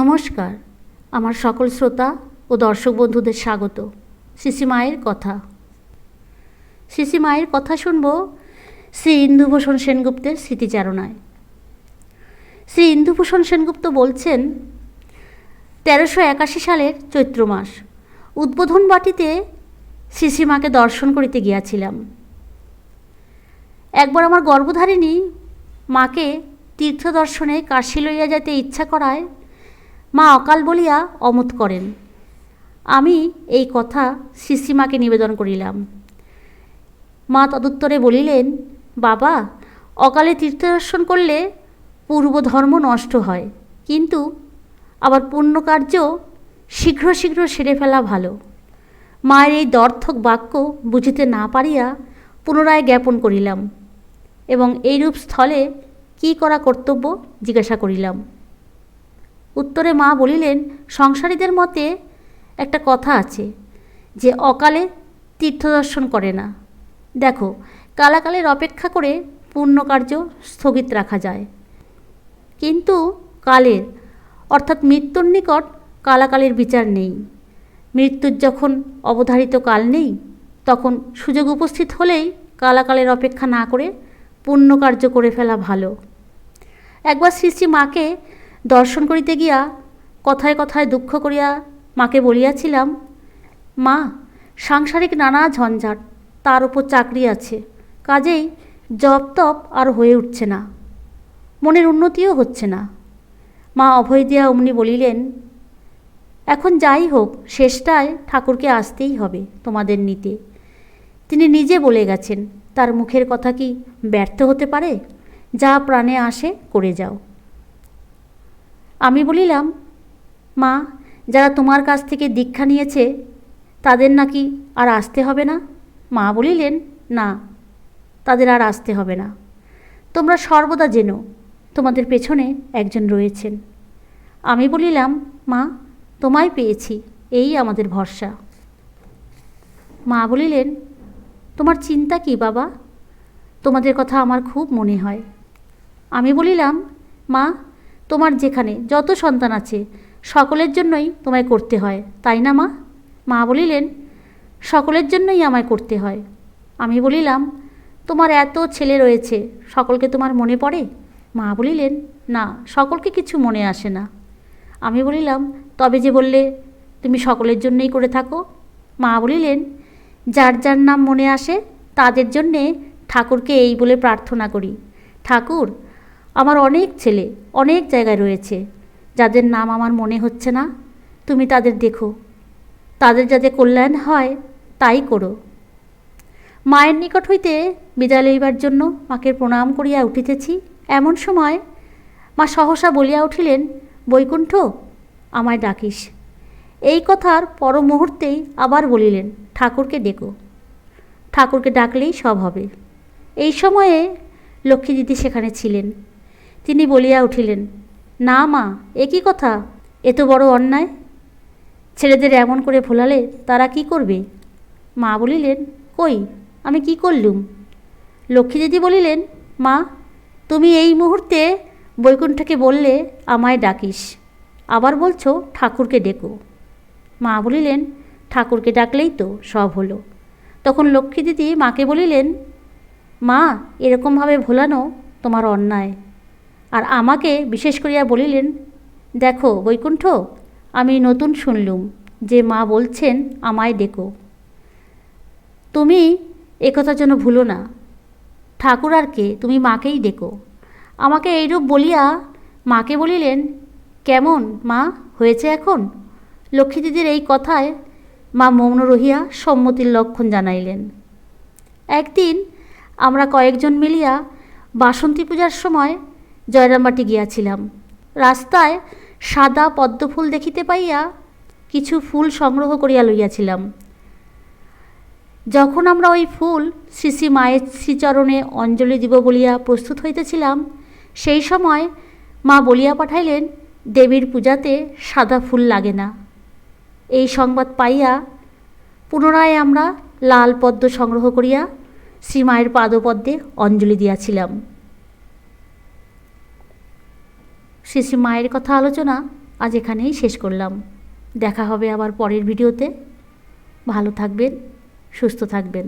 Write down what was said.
নমস্কার, আমার সকল শ্রোতা ও দর্শক বন্ধুদের স্বাগত। শিশি মায়ের কথা। শিশি মায়ের কথা শুনব শ্রী ইন্দুভূষণ সেনগুপ্তের স্মৃতিচারণায়। শ্রী ইন্দুভূষণ সেনগুপ্ত বলছেন, তেরোশো একাশি সালের চৈত্র মাস, উদ্বোধন বাটিতে শিশিমাকে দর্শন করিতে গিয়াছিলাম। একবার আমার গর্ভধারিণী মাকে তীর্থ দর্শনে কাশি লইয়া যাইতে ইচ্ছা করায় মা অকাল বলিয়া অমত করেন। আমি এই কথা শিশিমাকে নিবেদন করিলাম। মা তদুত্তরে বলিলেন, বাবা, অকালে তীর্থদর্শন করলে পূর্ব ধর্ম নষ্ট হয়, কিন্তু আবার পুণ্য কার্য শীঘ্র শীঘ্র সেরে ফেলা ভালো। মায়ের এই দর্থক বাক্য বুঝিতে না পারিয়া পুনরায় জ্ঞাপন করিলাম এবং এইরূপ স্থলে কি করা কর্তব্য জিজ্ঞাসা করিলাম। উত্তরে মা বলিলেন, সংসারীদের মতে একটা কথা আছে, যে অকালে তীর্থদর্শন করে না। দেখো, কালাকালের অপেক্ষা করে পুণ্যকার্য স্থগিত রাখা যায়। কিন্তু কালের, অর্থাৎ মৃত্যুর নিকট কালাকালের বিচার নেই। মৃত্যুর যখন অবধারিত কাল নেই, তখন সুযোগ উপস্থিত হলেই কালাকালের অপেক্ষা না করে পুণ্যকার্য করে ফেলা ভালো। একবার শ্রী শ্রী মাকে দর্শন করিতে গিয়া কথায় কথায় দুঃখ করিয়া মাকে বলিয়াছিলাম, মা, সাংসারিক নানা ঝঞ্ঝাট, তার উপর চাকরি আছে, কাজেই জপ তপ আর হয়ে উঠছে না, মনের উন্নতিও হচ্ছে না। মা অভয় দিয়া অমনি বলিলেন, এখন যাই হোক, শেষটায় ঠাকুরকে আসতেই হবে তোমাদের নিতে। তিনি নিজে বলে গেছেন, তার মুখের কথা কি ব্যর্থ হতে পারে? যা প্রাণে আসে, করে যাও। আমি বলিলাম, মা, যারা তোমার কাছ থেকে দীক্ষা নিয়েছে, তাদের নাকি আর আসতে হবে না? মা বলিলেন, না, তাদের আর আসতে হবে না। তোমরা সর্বদা জেনো, তোমাদের পেছনে একজন রয়েছেন। আমি বলিলাম, মা, তোমায় পেয়েছি, এই আমাদের ভরসা। মা বলিলেন, তোমার চিন্তা কি বাবা? তোমাদের কথা আমার খুব মনে হয়। আমি বলিলাম, মা তোমার যেখানে যত সন্তান আছে, সকলের জন্যই তোমায় করতে হয়, তাই না মা? মা বলিলেন, সকলের জন্যই আমায় করতে হয়। আমি বলিলাম, তোমার এত ছেলে রয়েছে, সকলকে তোমার মনে পড়ে? মা বলিলেন, না, সকলকে কিছু মনে আসে না। আমি বলিলাম, তবে যে বললে, তুমি সকলের জন্যই করে থাকো? মা বলিলেন, যার যার নাম মনে আসে, তাদের জন্যে ঠাকুরকে এই বলে প্রার্থনা করি। ঠাকুর আমার অনেক ছেলে অনেক জায়গায় রয়েছে। যাদের নাম আমার মনে হচ্ছে না, তুমি তাদের দেখো। তাদের যাতে কল্যাণ হয়, তাই করো। মায়ের নিকট হইতে বিদায় লইবার জন্য মাকে প্রণাম করিয়া উঠিতেছি। এমন সময় মা সহসা বলিয়া উঠিলেন, বৈকুণ্ঠ, আমায় ডাকিস। এই কথার পর মুহূর্তেই আবার বলিলেন, ঠাকুরকে ডেকো। ঠাকুরকে ডাকলেই সব হবে। এই সময়ে লক্ষ্মী দিদি সেখানে ছিলেন। তিনি বলিয়া উঠিলেন, না মা, এ কী কথা? এত বড় অন্যায়। ছেলেদের এমন করে ভোলালে তারা কি করবে? মা বলিলেন, কই, আমি কি করলুম? লক্ষ্মী দিদি বলিলেন, মা, তুমি এই মুহূর্তে বৈকুণ্ঠকে বললে আমায় ডাকিস। আবার বলছো ঠাকুরকে ডেকো। মা বলিলেন, ঠাকুরকে ডাকলেই তো সব হলো। তখন লক্ষ্মী দিদি মাকে বলিলেন, মা, এরকমভাবে ভোলানো তোমার অন্যায়। আর আমাকে বিশেষ করিয়া বলিলেন, দেখো বৈকুণ্ঠ, আমি নতুন শুনলুম, যে মা বলছেন আমায় ডেকো। তুমি একথা যেন ভুলো না। ঠাকুর আর কে, তুমি মাকেই ডেকো। আমাকে এইরূপ বলিয়া মাকে বলিলেন, কেমন মা, হয়েছে এখন? লক্ষ্মী দিদির এই কথায় মা মৌন রহিয়া সম্মতির লক্ষণ জানাইলেন। একদিন আমরা কয়েকজন মিলিয়া বাসন্তী পূজার সময় জয়রামবাটি গিয়াছিলাম। রাস্তায় সাদা পদ্মফুল দেখিতে পাইয়া কিছু ফুল সংগ্রহ করিয়া লইয়াছিলাম। যখন আমরা ওই ফুল শ্রী শ্রী মায়ের শ্রীচরণে অঞ্জলি দিব বলিয়া প্রস্তুত হইতেছিলাম, সেই সময় মা বলিয়া পাঠাইলেন, দেবীর পূজাতে সাদা ফুল লাগে না। এই সংবাদ পাইয়া পুনরায় আমরা লাল পদ্ম সংগ্রহ করিয়া শ্রীমায়ের পাদপদ্মে অঞ্জলি দিয়াছিলাম শ্রী শ্রী মায়ের কথা আলোচনা আজ এখানেই শেষ করলাম। দেখা হবে আবার পরের ভিডিওতে। ভালো থাকবেন, সুস্থ থাকবেন।